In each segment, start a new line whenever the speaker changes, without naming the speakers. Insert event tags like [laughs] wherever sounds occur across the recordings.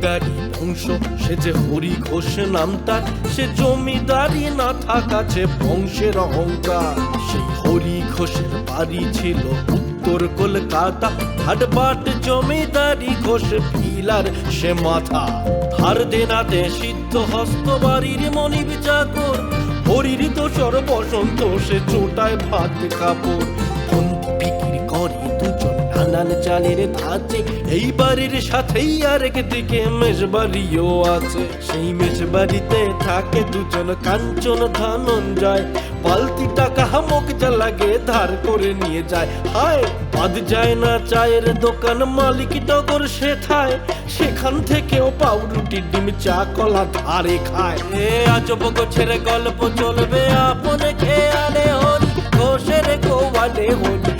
জমিদারি বংশ সে যে হরি ঘোষ নাম তার সে জমিদারি না থাকাছে বংশের অহংকার। সেই হরি ঘোষের বাড়ি ছিল উত্তর কলকাতা। হাটবাট জমিদারি ঘোষ পিলার, সে মাথা ধার দেনাতে সিদ্ধ হস্ত বাড়ির মনিব চাকর হরির দোসর বসন্ত সে চোটায় ভাত কাপড়। চালের ধাঁচে এই বাড়ির সাথেই আরেক দিকে মেজবাড়িও আছে। সেই মেজবাড়িতে থাকে দুজন কাঞ্চন ধনঞ্জয়। পালতি টাকা হামক যা লাগে ধার করে নিয়ে যায়। হায়, বাদ যায় না চায়ের দোকান মালিক টগর সে খায় সেখান থেকেও পাউরুটি, ডিম, চা, কলা ধারে খায়। এ আজব গোছের গল্প চলবে আপন খেয়ালে হরি, ঘোষের গোয়ালে হরি।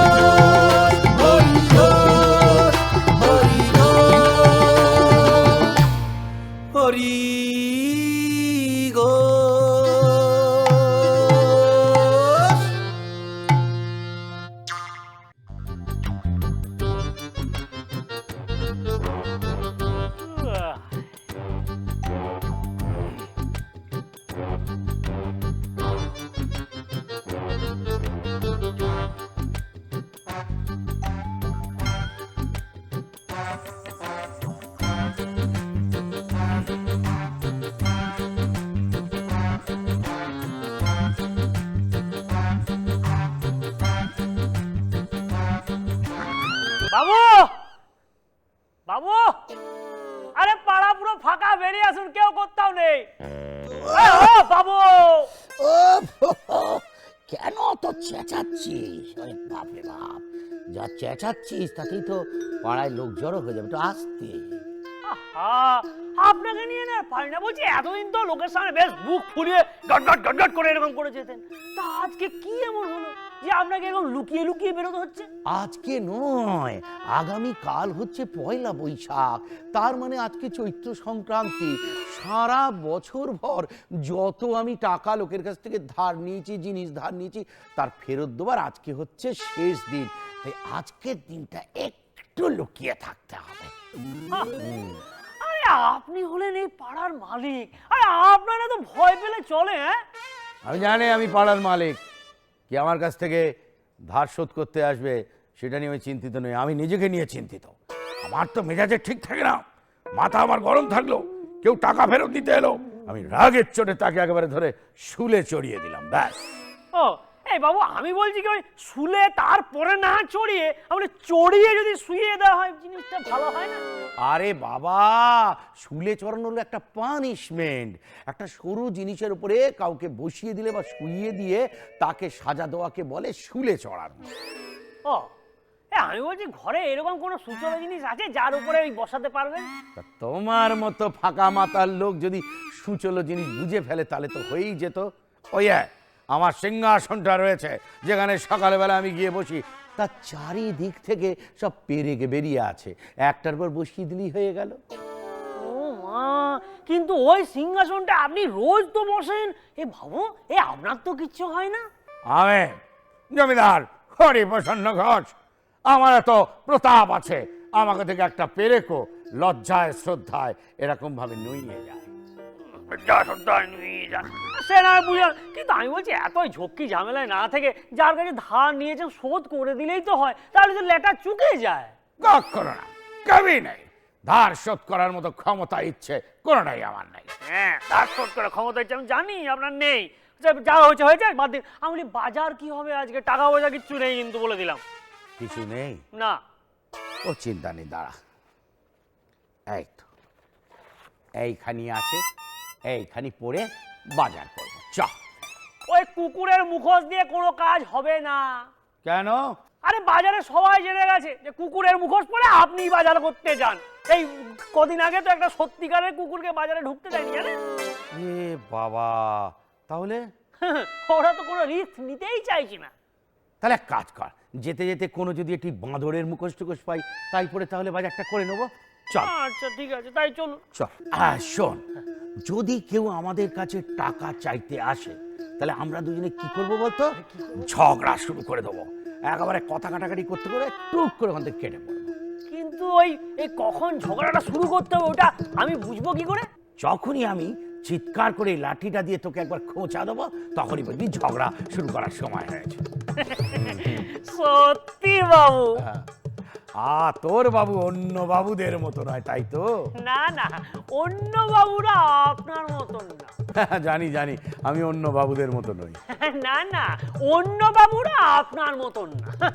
চেঁচাচ্ছিস তাতেই তো পাড়ায় লোক জড়ো হয়ে যাবে তো আসতে।
আপনাকে নিয়ে না পারি না বলছি এতদিন তো লোকের সামনে বেশ বুক ফুলিয়ে গট গট গট গট করে এরকম করে যেতেন। তা আজকে কি এমন হলো যে আপনাকে এরকম লুকিয়ে লুকিয়ে বেরোতে হচ্ছে?
আজকে নয় আগামী কাল হচ্ছে পয়লা বৈশাখ তার মানে আজকে চৈত্র সংক্রান্তি। সারা বছর ভর যত আমি টাকা লোকের কাছ থেকে ধার নিয়েছি জিনিস ধার নিয়েছি তার ফেরত দেওয়ার আজকে হচ্ছে শেষ দিন। তাই আজকের দিনটা একটু লুকিয়ে থাকতে হবে।
আরে আপনি হলেন এই পাড়ার মালিক। আরে আপনারা তো ভয় পেলে চলে হ্যাঁ?
আমি জানি আমি পাড়ার মালিক। কি আমার কাছ থেকে ধার শোধ করতে আসবে সেটা নিয়ে আমি চিন্তিত নই। আমি নিজেকে নিয়ে চিন্তিত। আমার তো মেজাজে ঠিক থাকে না। মাথা আমার গরম থাকল। কেউ টাকা ফেরত দিতে এলো। আমি রাগের চোটে তাকে একেবারে ধরে শুলে চড়িয়ে দিলাম ব্যাস।
ও এই বাবু আমি বলছি কি ওই শুলে তারপরে না চড়িয়ে আমরা চড়িয়ে যদি শুয়ে দেওয়া হয় জিনিসটা ভালো হয় না?
আরে বাবা শুলে চড়ানো হলো একটা পানিশমেন্ট একটা সরু জিনিসের উপরে কাউকে বসিয়ে দিলে বা শুইয়ে দিয়ে তাকে সাজা দেওয়াকে বলে শুলে চড়ানো।
ও এ আমি বলছি ঘরে এরকম কোনো সূচনা জিনিস আছে যার উপরে ওই বসাতে পারবে?
তা তোমার মতো ফাঁকা মাতার লোক যদি সুচলো জিনিস বুঝে ফেলে তাহলে তো হয়েই যেত। ওই এক, আমার সিংহাসনটা রয়েছে যেখানে সকালবেলা আমি গিয়ে বসি। তার চারিদিক থেকে সব পেরেকে বেরিয়ে আছে। একটার পর বসিয়ে দিলি হয়ে গেল।
কিন্তু ওই সিংহাসনটা আপনি রোজ তো বসেন। এ বাবু এ আপনার তো কিচ্ছু হয় না।
আমি জমিদার হরি প্রসন্ন ঘোষ আমার এত প্রতাপ আছে। আমাকে থেকে একটা পেরেকো লজ্জায় শ্রদ্ধায় এরকম ভাবে নইয়ে যায়।
যান। সে না হয় কিন্তু আমি বলছি এতই ঝক্কি ঝামেলায় না থেকে যার কাছে ধার নিয়েছেন শোধ করে দিলেই তো হয়। তাহলে তো লেটা চুকে যায়।
কখনো না। কবি নেই। ধার শোধ করার মতো ক্ষমতা ইচ্ছে কোনোটাই আমার নেই।
হ্যাঁ তার শোধ করে ক্ষমতা হচ্ছে আমি জানি আপনার নেই। যা- যা হয়েছে হয়েছে বাদ দিন। আমি বলি বাজার কি হবে আজকে? টাকা পয়সা কিচ্ছু নেই কিন্তু বলে দিলাম।
কিছু নেই?
না।
ও চিন্তা নেই দাঁড়া। এই তো। এইখানি আছে এইখানি পড়ে বাজার করব। চ
ওই কুকুরের মুখোশ দিয়ে কোনো কাজ হবে না।
কেন?
আরে বাজারে সবাই জেনে গেছে যে কুকুরের মুখোশ পরে আপনি বাজার করতে যান। এই কদিন আগে তো একটা সত্যিকারের কুকুরকে বাজারে ঢুকতে দেয়নি জানেন?
এ বাবা তাহলে? [laughs]
ওরা তো কোনো রিস্ক নিতেই চাইছে না।
তাহলে এক কাজ কর যেতে যেতে কোনো যদি একটি বাঁদরের মুখোশ টুকোশ পাই তাই পরে তাহলে বাজারটা করে নেব। চল।
আচ্ছা ঠিক আছে তাই চলুন।
চল। হ্যাঁ শোন যদি কেউ আমাদের কাছে টাকা চাইতে আসে তাহলে আমরা দুজনে কি করব বলতো? ঝগড়া শুরু করে দেবো। একেবারে কথা কাটাকাটি করতে করে টুক করে ওখান থেকে কেটে পড়ব।
কিন্তু ওই এই কখন ঝগড়াটা শুরু করতে হবে ওটা আমি বুঝব কি করে?
যখনই আমি চিৎকার করে লাঠিটা দিয়ে তোকে একবার খোঁচা দেবো তখনই বলবি ঝগড়া শুরু করার সময় হয়েছে।
সত্যি বাবু।
আ তোর বাবু অন্য বাবুদের মতো নয় তাই তো?
না না অন্য বাবুরা আপনার মতন না। [laughs]
জানি জানি আমি অন্য বাবুদের মতো নই। [laughs]
না না অন্য বাবুরা আপনার মতন না।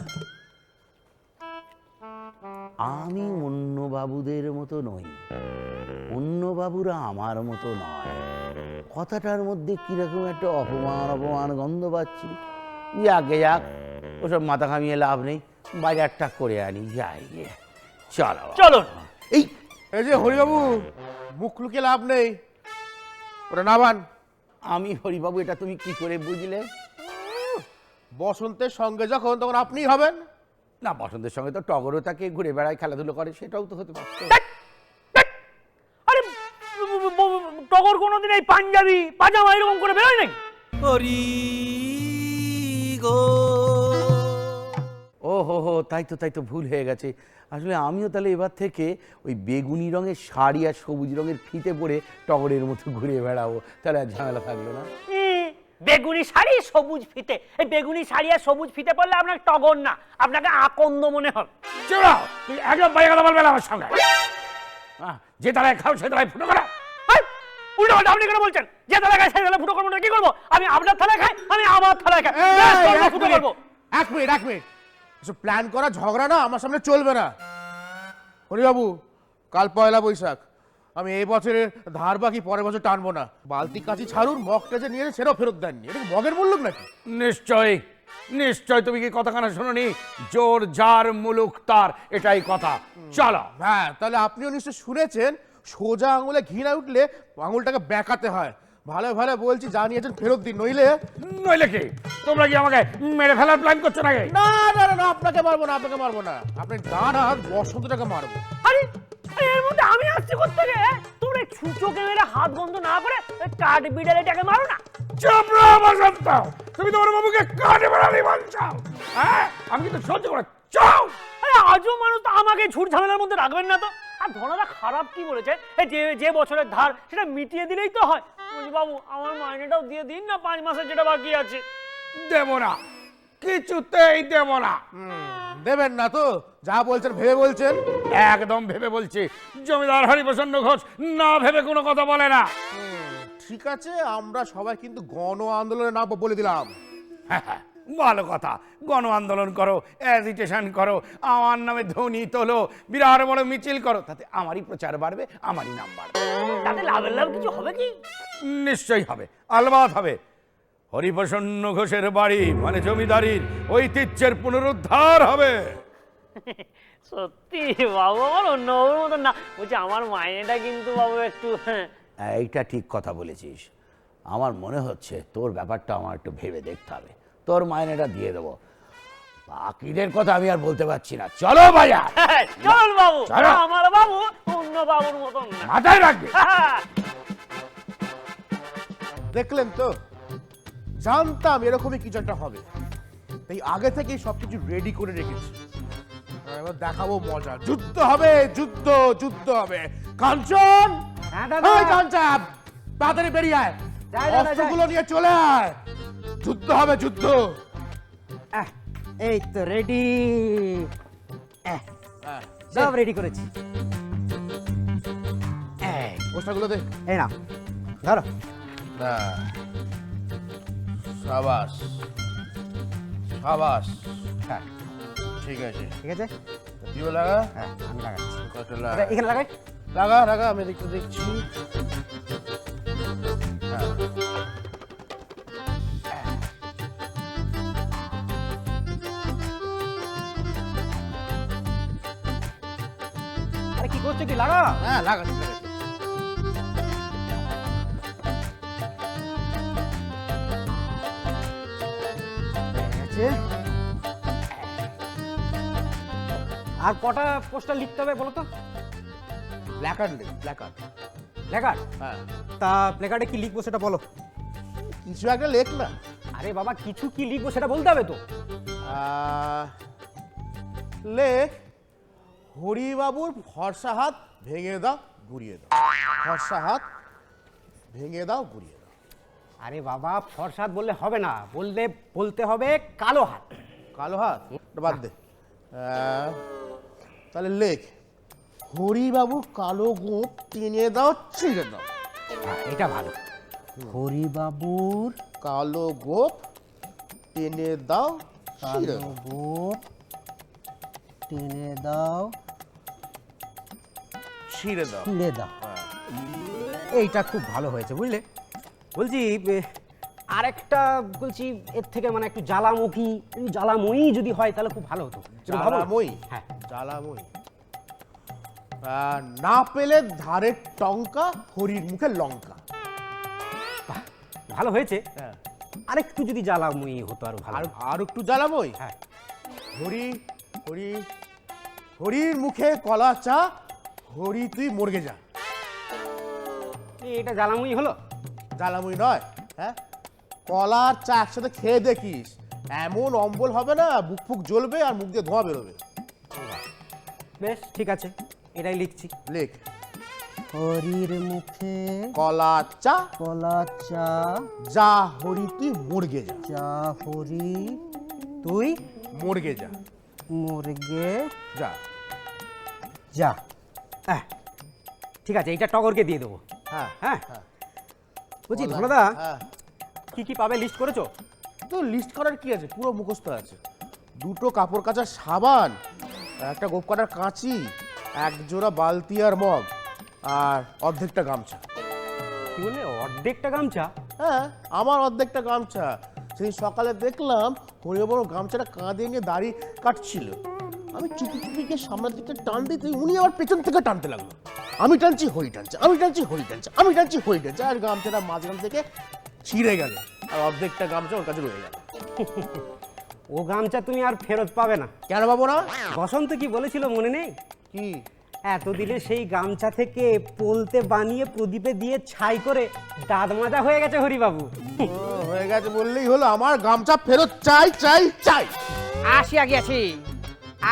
আমি অন্য বাবুদের মতো নই। অন্য বাবুরা আমার মতো নয়। কথাটার মধ্যে কীরকম একটা অপমান অপমান গন্ধ পাচ্ছি। যাকে যাক ওসব মাথা ঘামিয়ে লাভ নেই। বাজারটা করে আনি যাই গিয়ে চলো
চলুন।
এই
এই যে হরিবাবু মুখ লুকিয়ে লাভ নেই। ওটা নাবান।
আমি হরিবাবু এটা তুমি কি করে বুঝলে?
বসন্তের সঙ্গে যখন তখন আপনিই হবেন।
না বসন্তের সঙ্গে তো টগরও তাকে ঘুরে বেড়ায় খেলাধুলো করে সেটাও তো হতে পারতো
আরে টগর কোনোদিন এই পাঞ্জাবি পাজামা এরকম করে বেরোয় নাকি
হরি গো।
হো হো তাই তো তাই তো ভুল হয়ে গেছে। আসলে আমিও তাহলে এবার থেকে ওই বেগুনি রঙের শাড়ি আর সবুজ রঙের ফিতে পরে টগরের মতো ঘুরে বেড়াবো। তাহলে আর ঝামেলা থাকল না।
বেগুনি শাড়ি সবুজ ফিতে। এই বেগুনি শাড়ি আর সবুজ ফিতে পরলে আপনার টগর না আপনাকে আকন্দ মনে হবে।
চলো তুই একদম বাইরে কথা বলবে না আমার সঙ্গে। যে তারায় খাও সে তারায় ফুটো করা।
উল্টো পাল্টা আপনি কেন বলছেন? যে থালায় খাই সেই থালায় ফুটো করব না কি করব? আমি আপনার থালায় খাই আমি আমার থালায় খাই। ব্যাস,
এই,
করব, ফুটো করব।
এক মিনিট এক মিনিট। এসব প্ল্যান করা ঝগড়া না আমার সামনে চলবে না। হরিবাবু কাল পয়লা বৈশাখ। আমি এই বছরের ধার বাকি পরের বছর টানবো না। বালতি কাছি ছাড়ুন মগটা যে নিয়ে সেটাও ফেরত দেননি। এটা কি মগের মূল্য নাকি?
নিশ্চয় নিশ্চয় তুমি কি কথা কথাখানা শোনি জোর যার মুলুক তার এটাই কথা। চলো।
হ্যাঁ তাহলে আপনিও নিশ্চয় শুনেছেন সোজা আঙুলে ঘি না উঠলে আঙুলটাকে বেঁকাতে হয়। ভালো ভালো বলছি জানিয়েছেন ফেরত দিন নইলে?
নইলে কি? তোমরা কি আমাকে মেরে ফেলার প্ল্যান করছ নাকি?
না না না, না আপনাকে মারবো না আপনাকে মারবো না। আপনি ডান হাত বসন্তটাকে মারবো।
আরে এর মধ্যে আমি আসছি করতে কোথেকে তোমরা ছুঁচোকে মেরে হাত বন্ধ না করে কাঠ বিড়ালিটাকে মারো না?
চাপড়া বসন্ত! তুমি তোমার বাবুকে কাটে বেড়ালি বলছো? হ্যাঁ? আমি কিন্তু সহ্য করে চাও
আরে আজও মানুষ তো আমাকে ঝুট ঝামেলার মধ্যে রাখবেন না তো? আর ধনাদা খারাপ কি বলেছে? যে যে বছরের ধার সেটা মিটিয়ে দিলেই তো হয়। বলছি বাবু আমার মাইনেটাও দিয়ে দিন না পাঁচ মাসের যেটা বাকি আছে।
দেব না কিছুতেই দেব না
দেবেন না তো যা বলছেন ভেবে বলছেন।
একদম ভেবে বলছি জমিদার হরিপ্রসন্ন ঘোষ না ভেবে কোনো কথা বলে না।
ঠিক আছে আমরা সবাই কিন্তু গণ আন্দোলনে না বলে দিলাম।
হ্যাঁ, হ্যাঁ, ভালো কথা। গণ আন্দোলন করো অ্যাজিটেশন করো আমার নামে ধ্বনি তোলো বিরাট বড় মিছিল করো তাতে আমারই প্রচার বাড়বে আমারই নাম বাড়বে।
তাতে লাভের লাভ কিছু হবে কি?
নিশ্চয়ই হবে আলবাত হবে। হরিপ্রসন্ন ঘোষের বাড়ি মানে জমিদারির ঐতিহ্যের পুনরুদ্ধার হবে। [laughs]
সত্যি বাবু আমার অন্য মতন না। বলছি আমার মাইনেটা কিন্তু বাবু একটু হ্যাঁ।
এইটা ঠিক কথা বলেছিস। আমার মনে হচ্ছে তোর ব্যাপারটা আমার একটু ভেবে দেখতে হবে। তোর মাইনেটা দিয়ে দেবো। বাকিদের কথা আমি আর বলতে পারছি না। চলো বাজার।
চল বাবু।
চলো।
আমার বাবু অন্য বাবুর মতন না।
মাথায় রাখবে।
দেখলেন তো? জানতাম এরকমই কিছু একটা হবে। তাই আগে থেকেই সবকিছু রেডি করে রেখেছি। এবার দেখাবো মজা। যুদ্ধ হবে যুদ্ধ যুদ্ধ হবে। কাঞ্চন? এই কাঞ্চন তাড়াতাড়ি বেরিয়ে আয়। অস্ত্রগুলো নিয়ে চলে আয়। যুদ্ধ হবে যুদ্ধ।
এই তো রেডি
হ্যাঁ,
সব রেডি করেছি।
পোস্টারগুলো দে।
এই না ধরো।
সাবাস। সাবাস।
হ্যাঁ
ঠিক আছে।
ঠিক আছে?
লাগা।
হ্যাঁ আমি লাগাচ্ছি।
কত লাগা?
এখানে লাগাই।
লাগা লাগা আমি দেখতে দেখছি।
লাগা?
হ্যাঁ লাগাচ্ছি
আর কটা পোস্টার লিখতে হবে বলো তো?
প্ল্যাকার্ড প্ল্যাকার্ড হ্যাঁ।
তা প্লেকার্ডে কি লিখব সেটা বলো।
কিছু একটা লেখ না।
আরে বাবা কিছু কি লিখব সেটা বলতে হবে তো।
লেখ হরিবাবুর ফর্সা হাত ভেঙে দাও ঘুরিয়ে দাও। ফর্সা হাত ভেঙে দাও ঘুরিয়ে দাও।
আরে বাবা ফরসাদ বললে হবে না। বললে বলতে হবে কালো হাত।
কালো হাত? ওটা বাদ দে। তাহলে লেখ। হরিবাবুর কালো গোপ টেনে দাও ছিঁড়ে দাও।
হ্যাঁ, এটা ভালো। হরিবাবুর
কালো গোপ টেনে দাও ছিঁড়ে দাও।
গোপ টেনে দাও
ছিঁড়ে দাও।
ছিঁড়ে দাও। এইটা খুব ভালো হয়েছে বুঝলে? বলছি আরেকটা বলছি এর থেকে মানে একটু জ্বালামুখী একটু জ্বালাময়ী যদি হয় তাহলে খুব ভালো হতো। একটু
জ্বালাময়ী?
হ্যাঁ।
জ্বালাময়ী। না পেলে ধারের টঙ্কা হরির মুখে লঙ্কা।
ভালো হয়েছে।
হ্যাঁ।
আরেকটু যদি জ্বালাময়ী হতো আরও ভালো।
আর আর একটু জ্বালাময়ী?
হ্যাঁ।
হরি হরি হরির মুখে কলা চা হরি তুই মর্গে যা।
এই, এটা জ্বালাময়ী হলো?
জ্বালাময়ী নয় হ্যাঁ? কলা আর চা একসাথে খেয়ে দেখিস। এমন অম্বল হবে না বুক ফুক জ্বলবে আর মুখ দিয়ে ধোঁয়া বেরোবে।
বেশ ঠিক আছে এটাই লিখছি।
লেখ।
হরির মুখে
কলা চা।
কলা চা।
যা হরি তুই মর্গে যা।
যা হরি তুই
মর্গে যা।
মুরগে
যা।
যা। হ্যাঁ। ঠিক আছে এইটা টগরকে দিয়ে দেবো।
হ্যাঁ
হ্যাঁ।
হ্যাঁ।
বলছি ধনদা
হ্যাঁ।
কি কি পাবে লিস্ট করেছ?
তো লিস্ট করার কি আছে? পুরো মুখস্থ আছে। দুটো কাপড় কাচার সাবান একটা গোপ কাটার কাঁচি এক জোড়া বালতি আর মগ আর অর্ধেকটা গামছা।
কি বললে? অর্ধেকটা গামছা?
হ্যাঁ আমার অর্ধেকটা গামছা। সেই সকালে দেখলাম হরিবর গামছাটা কাঁধে নিয়ে দাড়ি কাটছিল। আমি চুপি চুপি গিয়ে সামনের দিকে টান দিতে উনি আবার পেছন থেকে টানতে লাগল। আমি টানছি হরি টানছে আমি টানছি হই টানছে আমি টানছি হই টানছে আর গামছাটা মাঝখান থেকে ছিঁড়ে গেল আর অর্ধেকটা গামছা ওর কাছে রয়ে গেল।
ও গামছা তুমি আর ফেরত পাবে না।
কেন পাবো না?
বসন্ত কি বলেছিল মনে নেই?
কি?
এতদিনে সেই গামছা থেকে পোলতে বানিয়ে প্রদীপে দিয়ে ছাই করে দাঁত মাজা হয়ে গেছে হরিবাবু।
হয়ে গেছে বললেই হলো আমার গামছা ফেরত চাই চাই চাই।
আসিয়া গিয়াছি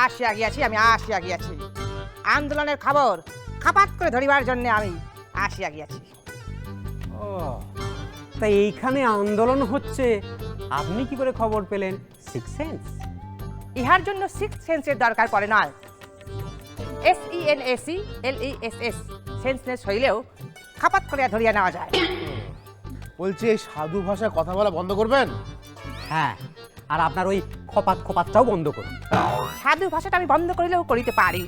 আসিয়া গিয়াছি আমি আসিয়া গিয়াছি আন্দোলনের খবর খাপাত করে ধরিবার জন্য আমি আসিয়া গিয়াছি
ও তাই এইখানে আন্দোলন হচ্ছে। আপনি কি করে খবর পেলেন? সিক্স সেন্স
ইহার জন্য সিক্স সেন্সের দরকার পড়ে নয়। S E N S C L E S S সেন্সনেস হইলেও খাপাত করে ধরিয়া নেওয়া যায়।
বলছি এই সাধু ভাষায় কথা বলা বন্ধ করবেন?
হ্যাঁ। আর আপনার ওই খপাত খপাতটাও বন্ধ করুন।
সাধু ভাষাটা আমি বন্ধ করিলেও করিতে পারি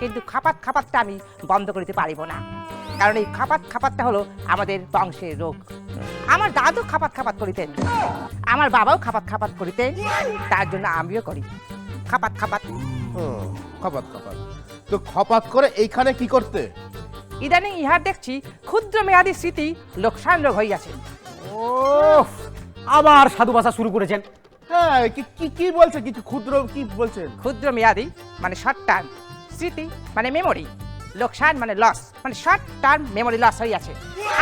কিন্তু খাপাত খাপাতটা আমি বন্ধ করিতে পারিব না। কারণ এই খাপাত খাপাতটা হলো আমাদের বংশের রোগ। আমার দাদু খাপাত খাপাত করিতেন আমার বাবাও খাপাত খাপাত করিতেন তার জন্য আমিও করি। খাপাত খাপাত।
হুম, খপাত খপাত। তো খপাত করে এইখানে কি করতে?
ইদানিং ইহার দেখছি ক্ষুদ্র মেয়াদী স্মৃতি লোকসান রোগ হইয়াছে।
ও আবার সাধু ভাষা শুরু করেছেন।
হ্যাঁ কি কি কি বলছে কি কি ক্ষুদ্র কি বলছেন?
ক্ষুদ্র মেয়াদি মানে শর্ট টার্ম স্মৃতি মানে মেমোরি লোকসান মানে লস মানে শর্ট টার্ম মেমোরি লস হইয়াছে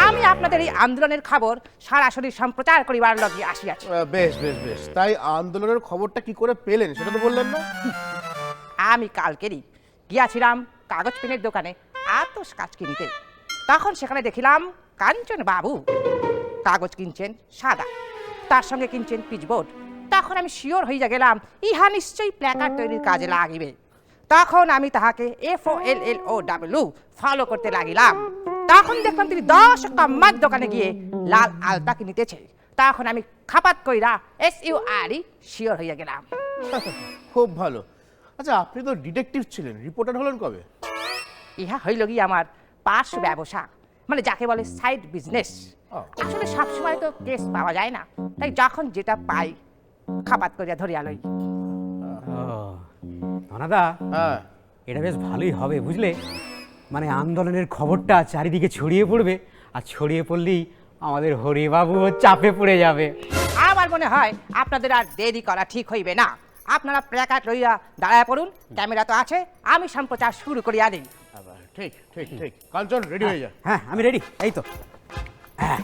আমি আপনাদের এই আন্দোলনের খবর সরাসরি সম্প্রচার করিবার লগে আসিয়াছি।
আহ, বেশ বেশ বেশ। তাই আন্দোলনের খবরটা কি করে পেলেন সেটা তো বললেন না।
আমি কালকেরই গিয়াছিলাম কাগজ পেনের দোকানে আতস কাজ কিনতে। তখন সেখানে দেখিলাম কাঞ্চন বাবু কাগজ কিনছেন সাদা তার সঙ্গে কিনছেন পিচবোর্ড। তখন আমি শিওর হইয়া গেলাম ইহা নিশ্চয়ই প্ল্যাকার্ড তৈরির কাজে লাগিবে। তখন আমি তাহাকে F O L L O W follow করতে লাগিলাম। তখন দেখলাম তিনি দশ কাম্মার দোকানে গিয়ে লাল আলতা কিনিতেছে। তখন আমি খাপাত কইরা S U R E sure হইয়া গেলাম। [laughs]
খুব ভালো। আচ্ছা আপনি তো ডিটেকটিভ ছিলেন রিপোর্টার হলেন কবে?
ইহা হইল গিয়ে আমার পার্শ্ব ব্যবসা মানে যাকে বলে সাইড বিজনেস। আসলে সবসময় তো কেস পাওয়া যায় না তাই যখন যেটা পাই খাপাত করিয়া ধরিয়া লই।
ধনাদা
হ্যাঁ।
এটা বেশ ভালোই হবে বুঝলে? মানে আন্দোলনের খবরটা চারিদিকে ছড়িয়ে পড়বে আর ছড়িয়ে পড়লেই আমাদের হরিবাবুও চাপে পড়ে যাবে।
আমার মনে হয় আপনাদের আর দেরি করা ঠিক হইবে না। আপনারা প্ল্যাকার্ড লইয়া দাঁড়ায় পড়ুন ক্যামেরা তো আছে আমি সম্প্রচার শুরু করিয়া দিই।
আবার ঠিক ঠিক ঠিক। কাঞ্চন রেডি হয়ে যা।
হ্যাঁ আমি রেডি এই তো। হ্যাঁ।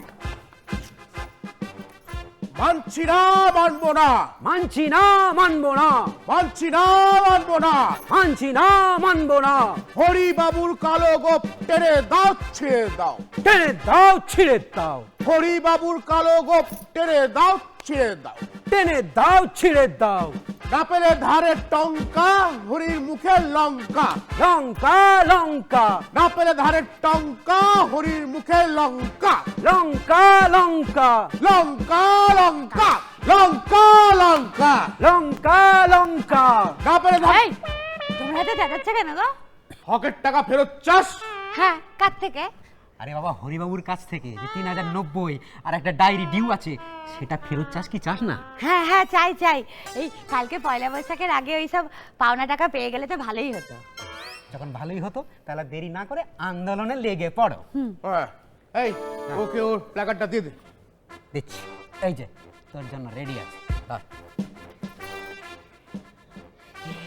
মানছি না মানবো না
মানছি না মানবো না
মানছি না মানবো না
মানছি না মানবো না
হরি বাবুর কালো গোপ টেনে দাও ছিঁড়ে দাও।
টেনে দাও ছিঁড়ে দাও।
হরি বাবুর কালো গোপ টেনে দাও ছিঁড়ে দাও।
টেনে দাও ছিঁড়ে দাও।
না পেলে ধারে টঙ্কা হরির মুখে লঙ্কা।
লঙ্কা লঙ্কা।
গাপেলে ধারে টঙ্কা হরির মুখে লঙ্কা।
লঙ্কা লঙ্কা।
লঙ্কা লঙ্কা। লঙ্কা লঙ্কা।
লঙ্কা লঙ্কা।
না পেলে ধারে
তোমরা তো দেখাচ্ছে কেন গো?
হকের টাকা ফেরত চাস?
হ্যাঁ কার থেকে?
আরে বাবা হরিবাবুর কাছ থেকে যে তিন হাজার নব্বই আর একটা ডায়েরি ডিউ আছে সেটা ফেরত চাস কি? চাস না?
হ্যাঁ হ্যাঁ চাই চাই। এই কালকে পয়লা বৈশাখের আগে ওই সব পাওনা টাকা পেয়ে গেলে তো ভালোই হতো।
যখন ভালোই হতো তাহলে দেরি না করে আন্দোলনে লেগে পড়ো।
হ্যাঁ। এই ওকে ওর প্ল্যাকার্ডটা দিয়ে দে।
দিচ্ছি। এই যে তোর জন্য রেডি আছে। ধর।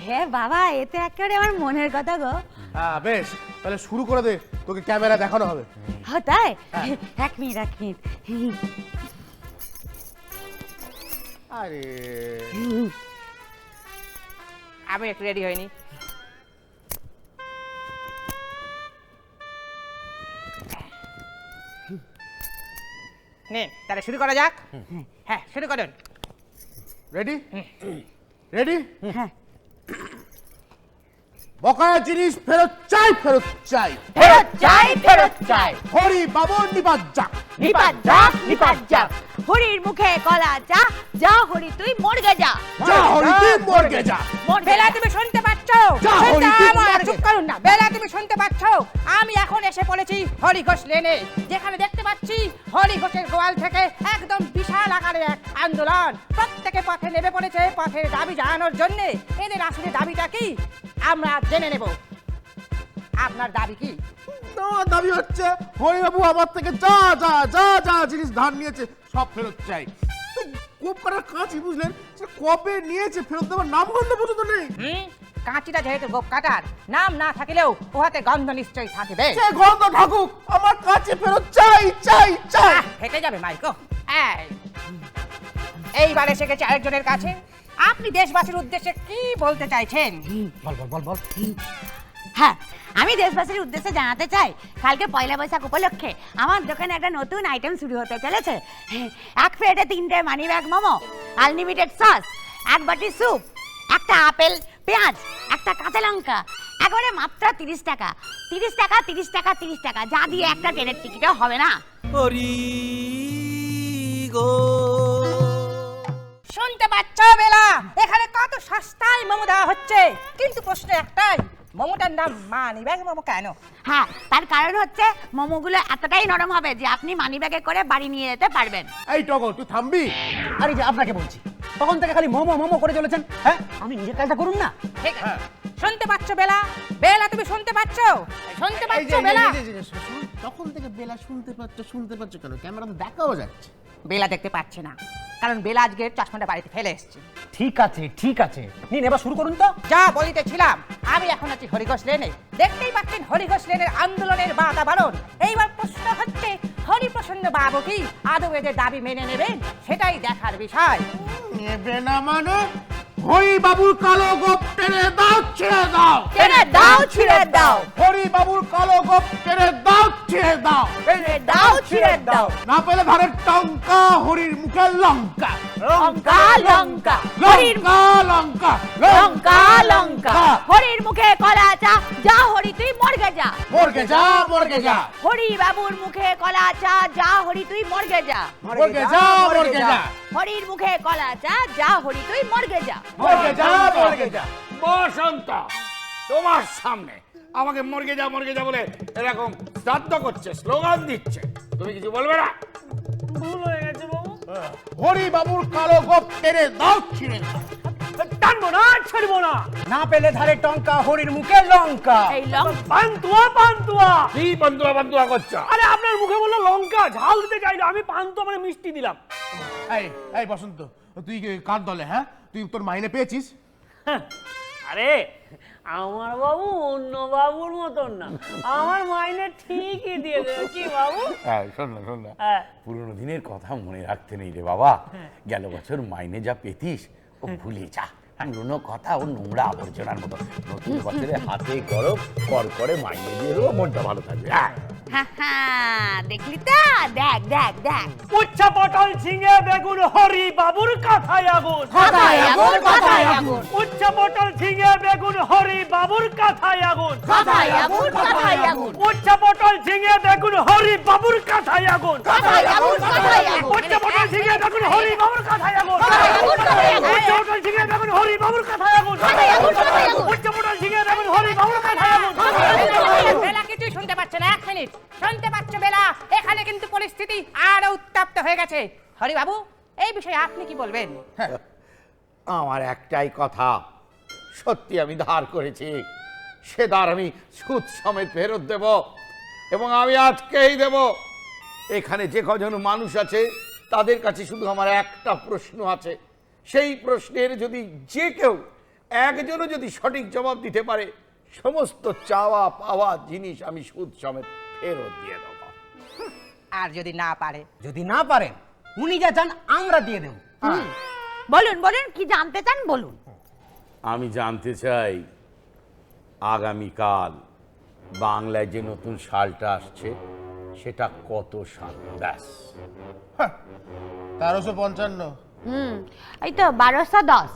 হ্যাঁ বাবা এতে একেবারে আমার মনের কথা গো।
হ্যাঁ বেশ তাহলে শুরু করে দে তোকে ক্যামেরা দেখানো হবে।
ও তাই? এক মিনিট এক মিনিট।
আরে।
আমি একটু রেডি হইনি। নে তাহলে শুরু করা যাক। হ্যাঁ শুরু করুন।
রেডি রেডি
হ্যাঁ।
বকায়া জিনিস ফেরত চাই ফেরত চাই।
ফেরত চাই ফেরত চাই।
হরি বাবর নিবাদ যাক
নিপাত যাক নিপাত যাক হরির মুখে কলা যা যা হরি তুই মরগে যা।
যা হরি তুই মরগে যা।
মরগে
বেলা তুমি শুনতে পাচ্ছ?
যা, হরি, তুই
আমার- চুপ করুন না। বেলা তুমি শুনতে পাচ্ছ? আমি এখন এসে পড়েছি হরি ঘোষ লেনে। যেখানে দেখতে পাচ্ছি হরি ঘোষের গোয়াল থেকে একদম বিশাল আকারে এক আন্দোলন। প্রত্যেকে পথে নেমে পড়েছে পথের দাবি জানানোর জন্য। এদের আসলে দাবিটা কি? আমরা জেনে নেব। আপনার দাবি কি?
আমার দাবি হচ্ছে হরিবাবু আমার থেকে যা যা যা যা জিনিস ধার নিয়েছে সব ফেরত চাই। কোপ করার কাজই বুঝলেন? সে কবে নিয়েছে ফেরত দেওয়ার নাম গন্ধ পর্যন্ত নেই।
হুম? কাঁচিটা যেহেতু গোপ কাটার নাম না থাকলেও উহাতে গন্ধ নিশ্চয়ই থাকবে।
সে গন্ধ থাকুক আমার কাছে ফেরত চাই চাই চাই।
হেঁটে যাবে মাইকো। এই এইবার এসে গেছে আরেকজনের কাছে। আপনি দেশবাসীর উদ্দেশ্যে কি বলতে চাইছেন?
বল বল বল বল
হ্যাঁ আমি দেশবাসীর উদ্দেশ্যে জানাতে চাই কালকে পয়লা বৈশাখ উপলক্ষে আমার দোকানে একটা নতুন আইটেম শুরু হতে চলেছে। এক প্লেটে তিনটে money bag momo unlimited sauce এক বাটি স্যুপ একটা আপেল পেঁয়াজ একটা কাঁচা লঙ্কা একেবারে মাত্র তিরিশ টাকা। তিরিশ টাকা তিরিশ টাকা তিরিশ টাকা যা দিয়ে একটা ট্রেনের টিকিটও হবে না।
গো।
পাচ্ছ বেলা এখানে কত সস্তায় মোমো দেওয়া হচ্ছে? কিন্তু প্রশ্ন একটাই মোমোটার নাম মানি ব্যাগ মোমো কেন?
হ্যাঁ তার কারণ হচ্ছে মোমোগুলো এতটাই নরম হবে যে আপনি মানি ব্যাগে করে বাড়ি নিয়ে যেতে পারবেন।
এই টগর তুই থামবি?
আরে যে আপনাকে বলছি তখন থেকে খালি মোমো মোমো করে চলেছেন হ্যাঁ? আমি নিজের কাজটা করুন না?
ঠিক আছে। শুনতে পাচ্ছ বেলা? বেলা তুমি শুনতে পাচ্ছ? শুনতে পাচ্ছ বেলা?
তখন থেকে বেলা শুনতে পাচ্ছ শুনতে পাচ্ছ কেন? ক্যামেরা তো দেখাও যাচ্ছে।
বেলা দেখতে পাচ্ছে না। কারণ বেলা আজকে চশমাটা বাড়িতে ফেলে এসছে।
ঠিক আছে ঠিক আছে। নিন এবার শুরু করুন তো।
যা বলিতেছিলাম আমি এখন আছি হরিঘোষ লেনে। দেখতেই পাচ্ছেন হরিঘোষ লেনের আন্দোলনের বাতাবরণ এইবার প্রশ্ন হচ্ছে হরিপ্রসন্ন বাবু কি আদৌ এদের দাবি মেনে নেবেন? সেটাই দেখার বিষয়।
নেবে না মানে? হরি বাবুর কালো গোপ টেনে দাও ছেড়ে দাও।
টেনে দাও ছিঁড়ে দাও।
হরি বাবুর কালো গোপ টেনে দাও ছেড়ে দাও।
টেনে দাও ছিঁড়ে দাও।
না পেলে ধারের টঙ্কা হরির মুখে লঙ্কা।
লঙ্কা লঙ্কা হরির
লঙ্কা লঙ্কা
লঙ্কা। লঙ্কা। হরির মুখে কলা চা যা হরি তুই মরগে যা।
মরগে যা মরগে যা।
হরি বাবুর মুখে কলা চা যা হরি তুই মরগে যা।
মরগে যা মরগে যা।
হরির মুখে কলা চা যা হরি তুই মর্গে যা।
মর্গে যা মর্গে যা।
বসন্ত তোমার সামনে। আমাকে মর্গে যা মর্গে যা বলে এরকম শ্রাদ্ধ করছে স্লোগান দিচ্ছে। তুমি কিছু বলবে না?
ভুল হয়ে গেছে বাবু।
হরি বাবুর কালো গোপ টেনে দাও ছিঁড়ে দাও।
টানবো না ছাড়বো না।
না পেলে ধারে টঙ্কা হরির মুখে লঙ্কা।
এই লঙ্কা।
পান্তুয়া পান্তুয়া।
কি বন্ধুয়া বন্ধুয়া করছ?
আরে আপনার মুখে বলল লঙ্কা ঝাল দিতে চাইলো আমি পান্তুয়া মানে মিষ্টি দিলাম।
এই এই বসন্ত তুই কি কার দলে হ্যাঁ? তুই তোর মাইনে পেয়েছিস?
হ্যাঁ, আরে আমার বাবু অন্য বাবুর মতন না। আমার মাইনে ঠিকই দিয়ে দেবে। কি বাবু?
হ্যাঁ শোন না শোন না।
হ্যাঁ।
পুরোনো দিনের কথা মনে রাখতে নেই রে বাবা। গেল বছর মাইনে যা পেতিস ও ভুলে যা। পুরোনো কথা ও নোংরা আবর্জনার মতো। নতুন বছরে হাতে গরম কর করে মাইনে দিয়ে দেবো মনটা ভালো থাকবে। হ্যাঁ।
দেখলি তো? দেখ দেখ দেখ।
উচ্চা পটল ঝিঙে বেগুন হরি বাবুর কাথায় আগুন।
কথায় আগুন কথায় আগুন।
উচ্চা পটল ঝিঙে বেগুন হরি বাবুর কাথায় আগুন।
কথায় আগুন কথায় আগুন।
উচ্চা পটল ঝিঙে বেগুন হরি বাবুর কাথায় আগুন।
কথায় আগুন কথায় আগুন।
উচ্চা পটল ঝিঙে বেগুন হরি বাবুর কাথায় আগুন।
কথায় আগুন কথায় আগুন।
উচ্চা পটল ঝিঙে বেগুন হরি বাবুর কাথায় আগুন।
কথায় আগুন কথায় আগুন।
উচ্চা পটল ঝিঙে বেগুন হরি বাবুর কাথায় আগুন
বেলা কিছুই শুনতে পাচ্ছে না এক মিনিট। শুনতে পাচ্ছ বেলা। এখানে কিন্তু পরিস্থিতি আরও উত্তপ্ত হয়ে গেছে। হরি বাবু এই বিষয়ে আপনি কি বলবেন?
আমার একটাই কথা। সত্যি আমি ধার করেছি। সে ধার আমি সুদ সমেত ফেরত দেব এবং আমি আজকেই দেব। এখানে যে কজন মানুষ আছে তাদের কাছে শুধু আমার একটা প্রশ্ন আছে। সেই প্রশ্নের যদি যে কেউ একজনও যদি সঠিক জবাব দিতে পারে সমস্ত চাওয়া পাওয়া জিনিস আমি সুদ সমেত ফেরত দিয়ে দেবো।
আর যদি না পারে?
যদি না পারেন উনি যা চান আমরা দিয়ে দেবো।
হুম। বলুন বলুন কি জানতে চান? বলুন।
আমি জানতে চাই আগামীকাল বাংলায় যে নতুন সালটা আসছে সেটা কত সাল? ব্যাস।
তেরোশো পঞ্চান্ন।
হুম এই তো বারোশো দশ।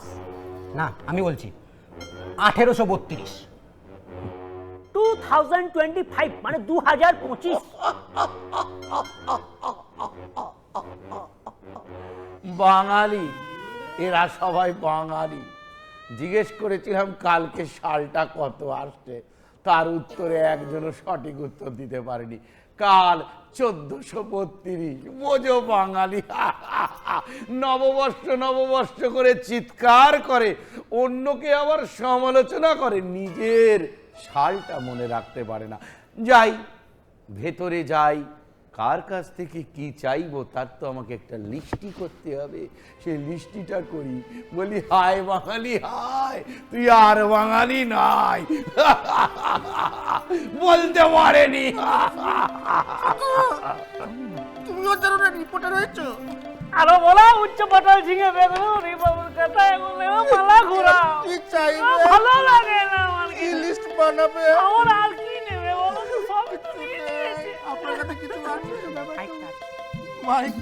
না আমি বলছি আঠেরোশো বত্রিশ।
টু থাউজেন্ড টোয়েন্টি ফাইভ মানে দু হাজার পঁচিশ।
বাঙালি এরা সবাই বাঙালি। জিজ্ঞেস করেছিলাম কালকে সালটা কত আসছে? তার উত্তরে একজনও সঠিক উত্তর দিতে পারেনি। কাল চোদ্দশো বত্রিশ। বোঝো বাঙালি নববর্ষ নববর্ষ করে চিৎকার করে, অন্যকে আবার সমালোচনা করে, নিজের সালটা মনে রাখতে পারে না। যাই, ভেতরে যাই কার কাছ থেকে কি চাইব তার তো আমাকে একটা লিস্টি করতে হবে। সেই লিস্টিটা করি বলি হায় বাঙালি হায় তুই আর বাঙালি নাই। [laughs] বলতে পারেনি।
আরও বলা উচ্চ পটল ঝিঙে বেগুন বাবুর আগুন লেবো, মালা ঘোরা ভালো লাগে না আমার কি
লিস্ট বানাবে?
আমার আর
মাইক